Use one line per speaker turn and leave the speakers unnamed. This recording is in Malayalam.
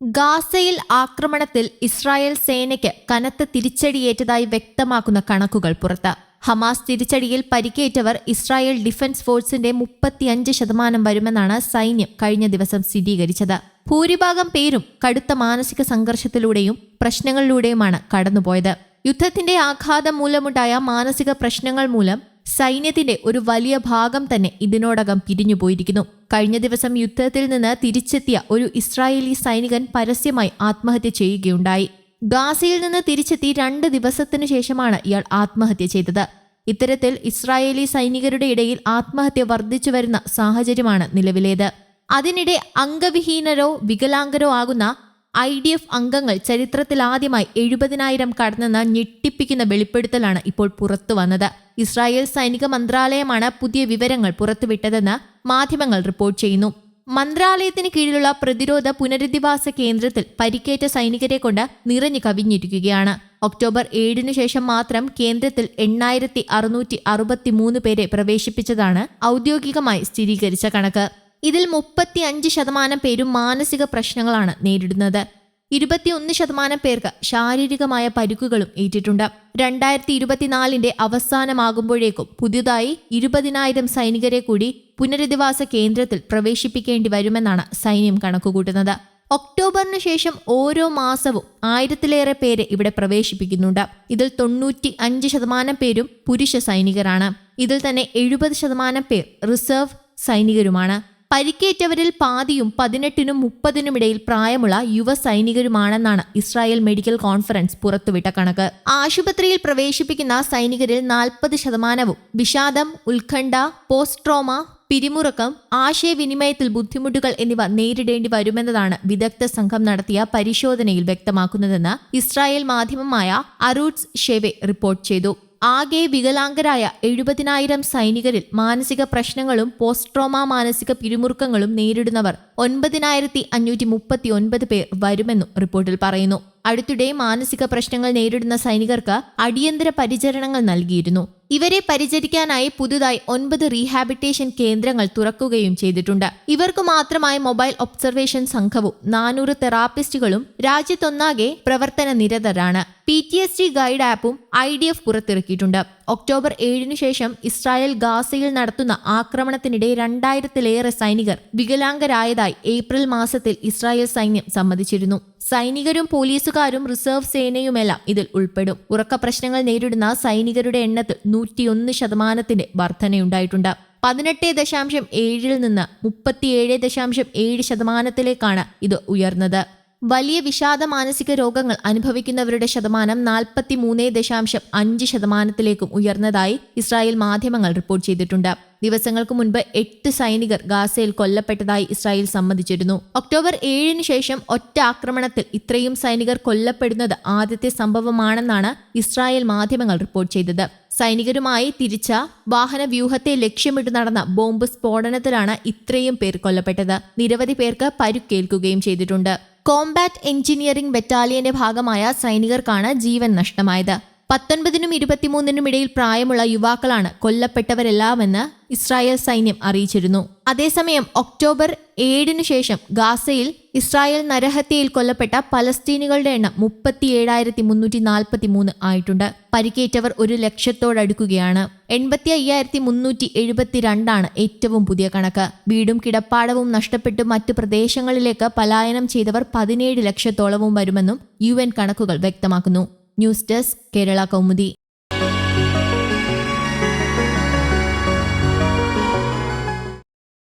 ഗാസയിൽ ആക്രമണത്തിൽ ഇസ്രായേൽ സേനയ്ക്ക് കനത്ത തിരിച്ചടിയേറ്റതായി വ്യക്തമാക്കുന്ന കണക്കുകൾ പുറത്ത്. ഹമാസ് തിരിച്ചടിയിൽ പരിക്കേറ്റവർ ഇസ്രായേൽ ഡിഫൻസ് ഫോഴ്സിന്റെ മുപ്പത്തിയഞ്ച് ശതമാനം വരുമെന്നാണ് സൈന്യം കഴിഞ്ഞ ദിവസം സ്ഥിരീകരിച്ചത്. ഭൂരിഭാഗം പേരും കടുത്ത മാനസിക സംഘർഷത്തിലൂടെയും പ്രശ്നങ്ങളിലൂടെയുമാണ് കടന്നുപോയത്. യുദ്ധത്തിന്റെ ആഘാതം മൂലമുണ്ടായ മാനസിക പ്രശ്നങ്ങൾ മൂലം സൈന്യത്തിന്റെ ഒരു വലിയ ഭാഗം തന്നെ ഇതിനോടകം പിരിഞ്ഞുപോയിരിക്കുന്നു കഴിഞ്ഞ ദിവസം യുദ്ധത്തിൽ നിന്ന് തിരിച്ചെത്തിയ ഒരു ഇസ്രായേലി സൈനികൻ പരസ്യമായി ആത്മഹത്യ ചെയ്യുകയുണ്ടായി. ഗാസയിൽ നിന്ന് തിരിച്ചെത്തി രണ്ട് ദിവസത്തിനു ശേഷമാണ് ഇയാൾ ആത്മഹത്യ ചെയ്തത്. ഇത്തരത്തിൽ ഇസ്രായേലി സൈനികരുടെ ഇടയിൽ ആത്മഹത്യ വർദ്ധിച്ചു വരുന്ന സാഹചര്യമാണ് നിലവിലേത്. അതിനിടെ അംഗവിഹീനരോ വികലാംഗരോ ആകുന്ന ഐ ഡി എഫ് അംഗങ്ങൾ ചരിത്രത്തിലാദ്യമായി എഴുപതിനായിരം കടന്നെന്ന ഞെട്ടിപ്പിക്കുന്ന വെളിപ്പെടുത്തലാണ് ഇപ്പോൾ പുറത്തു വന്നത്. ഇസ്രായേൽ സൈനിക മന്ത്രാലയമാണ് പുതിയ വിവരങ്ങൾ പുറത്തുവിട്ടതെന്ന് മാധ്യമങ്ങൾ റിപ്പോർട്ട് ചെയ്യുന്നു. മന്ത്രാലയത്തിന് കീഴിലുള്ള പ്രതിരോധ പുനരധിവാസ കേന്ദ്രത്തിൽ പരിക്കേറ്റ സൈനികരെ കൊണ്ട് നിറഞ്ഞു കവിഞ്ഞിരിക്കുകയാണ്. ഒക്ടോബർ ഏഴിനു ശേഷം മാത്രം കേന്ദ്രത്തിൽ എണ്ണായിരത്തി അറുന്നൂറ്റി അറുപത്തി മൂന്ന് പേരെ പ്രവേശിപ്പിച്ചതാണ് ഔദ്യോഗികമായി സ്ഥിരീകരിച്ച കണക്ക്. ഇതിൽ മുപ്പത്തി അഞ്ച് ശതമാനം പേരും മാനസിക പ്രശ്നങ്ങളാണ് നേരിടുന്നത്. ഇരുപത്തിയൊന്ന് ശതമാനം പേർക്ക് ശാരീരികമായ പരുക്കുകളും ഏറ്റിട്ടുണ്ട്. രണ്ടായിരത്തി ഇരുപത്തിനാലിന്റെ അവസാനമാകുമ്പോഴേക്കും പുതിയതായി ഇരുപതിനായിരം സൈനികരെ കൂടി പുനരധിവാസ കേന്ദ്രത്തിൽ പ്രവേശിപ്പിക്കേണ്ടി വരുമെന്നാണ് സൈന്യം കണക്കുകൂട്ടുന്നത്. ഒക്ടോബറിന് ശേഷം ഓരോ മാസവും ആയിരത്തിലേറെ പേരെ ഇവിടെ പ്രവേശിപ്പിക്കുന്നുണ്ട്. ഇതിൽ തൊണ്ണൂറ്റി അഞ്ച് ശതമാനം പേരും പുരുഷ സൈനികരാണ്. ഇതിൽ തന്നെ എഴുപത് ശതമാനം പേർ റിസർവ് സൈനികരുമാണ്. പരിക്കേറ്റവരിൽ പാതിയും പതിനെട്ടിനും മുപ്പതിനും ഇടയിൽ പ്രായമുള്ള യുവ സൈനികരുമാണെന്നാണ് ഇസ്രായേൽ മെഡിക്കൽ കോൺഫറൻസ് പുറത്തുവിട്ട കണക്ക്. ആശുപത്രിയിൽ പ്രവേശിപ്പിക്കുന്ന സൈനികരിൽ നാൽപ്പത് ശതമാനവും വിഷാദം ഉത്കണ്ഠ പോസ്റ്റ് ട്രോമ പിരിമുറുക്കം ആശയവിനിമയത്തിൽ ബുദ്ധിമുട്ടുകൾ എന്നിവ നേരിടേണ്ടി വരുമെന്നതാണ് വിദഗ്ധ സംഘം നടത്തിയ പരിശോധനയിൽ വ്യക്തമാക്കുന്നതെന്ന് ഇസ്രായേൽ മാധ്യമമായ അറൂട്സ് ഷെവെ റിപ്പോർട്ട് ചെയ്തു. ആകെ വികലാംഗരായ എഴുപതിനായിരം സൈനികരിൽ മാനസിക പ്രശ്നങ്ങളും പോസ്റ്റ് ട്രോമ മാനസിക പിരിമുറുക്കങ്ങളും നേരിടുന്നവർ ഒൻപതിനായിരത്തി അഞ്ഞൂറ്റി മുപ്പത്തി ഒൻപത് പേർ വരുമെന്നും റിപ്പോർട്ടിൽ പറയുന്നു. അടുത്തിടെ മാനസിക പ്രശ്നങ്ങൾ നേരിടുന്ന സൈനികർക്ക് അടിയന്തര പരിചരണങ്ങൾ നൽകിയിരുന്നു. ഇവരെ പരിചരിക്കാനായി പുതുതായി ഒൻപത് റീഹാബിറ്റേഷൻ കേന്ദ്രങ്ങൾ തുറക്കുകയും ചെയ്തിട്ടുണ്ട്. ഇവർക്ക് മാത്രമായി മൊബൈൽ ഒബ്സർവേഷൻ സംഘവും നാനൂറ് തെറാപ്പിസ്റ്റുകളും രാജ്യത്തൊന്നാകെ പ്രവർത്തന നിരതരാണ് P T S D guide ആപ്പും ഐ ഡി എഫ് പുറത്തിറക്കിയിട്ടുണ്ട്. ഒക്ടോബർ ഏഴിനു ശേഷം ഇസ്രായേൽ ഗാസയിൽ നടത്തുന്ന ആക്രമണത്തിനിടെ രണ്ടായിരത്തിലേറെ സൈനികർ വികലാംഗരായതായി ഏപ്രിൽ മാസത്തിൽ ഇസ്രായേൽ സൈന്യം സമ്മതിച്ചിരുന്നു. സൈനികരും പോലീസുകാരും റിസർവ് സേനയുമെല്ലാം ഇതിൽ ഉൾപ്പെടും. ഉറക്ക പ്രശ്നങ്ങൾ നേരിടുന്ന സൈനികരുടെ എണ്ണത്തിൽ നൂറ്റിയൊന്ന് ശതമാനത്തിന്റെ വർധനയുണ്ടായിട്ടുണ്ട്. പതിനെട്ട് ദശാംശം ഏഴിൽ നിന്ന് മുപ്പത്തിയേഴ് ദശാംശം ഏഴ് ശതമാനത്തിലേക്കാണ് ഇത് ഉയർന്നത്. വലിയ വിഷാദ മാനസിക രോഗങ്ങൾ അനുഭവിക്കുന്നവരുടെ ശതമാനം നാൽപ്പത്തി മൂന്ന് ദശാംശം അഞ്ച് ശതമാനത്തിലേക്കും ഉയർന്നതായി ഇസ്രായേൽ മാധ്യമങ്ങൾ റിപ്പോർട്ട് ചെയ്തിട്ടുണ്ട്. ദിവസങ്ങൾക്ക് മുൻപ് എട്ട് സൈനികർ ഗാസയിൽ കൊല്ലപ്പെട്ടതായി ഇസ്രായേൽ സമ്മതിച്ചിരുന്നു. ഒക്ടോബർ ഏഴിന് ശേഷം ഒറ്റ ആക്രമണത്തിൽ ഇത്രയും സൈനികർ കൊല്ലപ്പെടുന്നത് ആദ്യത്തെ സംഭവമാണെന്നാണ് ഇസ്രായേൽ മാധ്യമങ്ങൾ റിപ്പോർട്ട് ചെയ്തത്. സൈനികരുമായി തിരിച്ച വാഹന വ്യൂഹത്തെ ലക്ഷ്യമിട്ട് നടന്ന ബോംബ് സ്ഫോടനത്തിലാണ് ഇത്രയും പേർ കൊല്ലപ്പെട്ടത്. നിരവധി പേർക്ക് പരുക്കേൽക്കുകയും ചെയ്തിട്ടുണ്ട്. കോംബാറ്റ് എഞ്ചിനീയറിംഗ് ബറ്റാലിയന്റെ ഭാഗമായ സൈനികർക്കാണ് ജീവൻ നഷ്ടമായത്. പത്തൊൻപതിനും ഇരുപത്തിമൂന്നിനും ഇടയിൽ പ്രായമുള്ള യുവാക്കളാണ് കൊല്ലപ്പെട്ടവരെല്ലാമെന്ന് ഇസ്രായേൽ സൈന്യം അറിയിച്ചിരുന്നു. അതേസമയം ഒക്ടോബർ ഏഴിനു ശേഷം ഗാസയിൽ ഇസ്രായേൽ നരഹത്യയിൽ കൊല്ലപ്പെട്ട പലസ്തീനുകളുടെ എണ്ണം മുപ്പത്തിയേഴായിരത്തി മുന്നൂറ്റി നാൽപ്പത്തി മൂന്ന് ആയിട്ടുണ്ട്. പരിക്കേറ്റവർ ഒരു ലക്ഷത്തോടടുക്കുകയാണ്. എൺപത്തി അയ്യായിരത്തി മുന്നൂറ്റി എഴുപത്തിരണ്ടാണ് ഏറ്റവും പുതിയ കണക്ക്. വീടും കിടപ്പാടവും നഷ്ടപ്പെട്ട് മറ്റു പ്രദേശങ്ങളിലേക്ക് പലായനം ചെയ്തവർ പതിനേഴ് ലക്ഷത്തോളവും വരുമെന്നും യു കണക്കുകൾ വ്യക്തമാക്കുന്നു. News desk Kerala Kaumudi.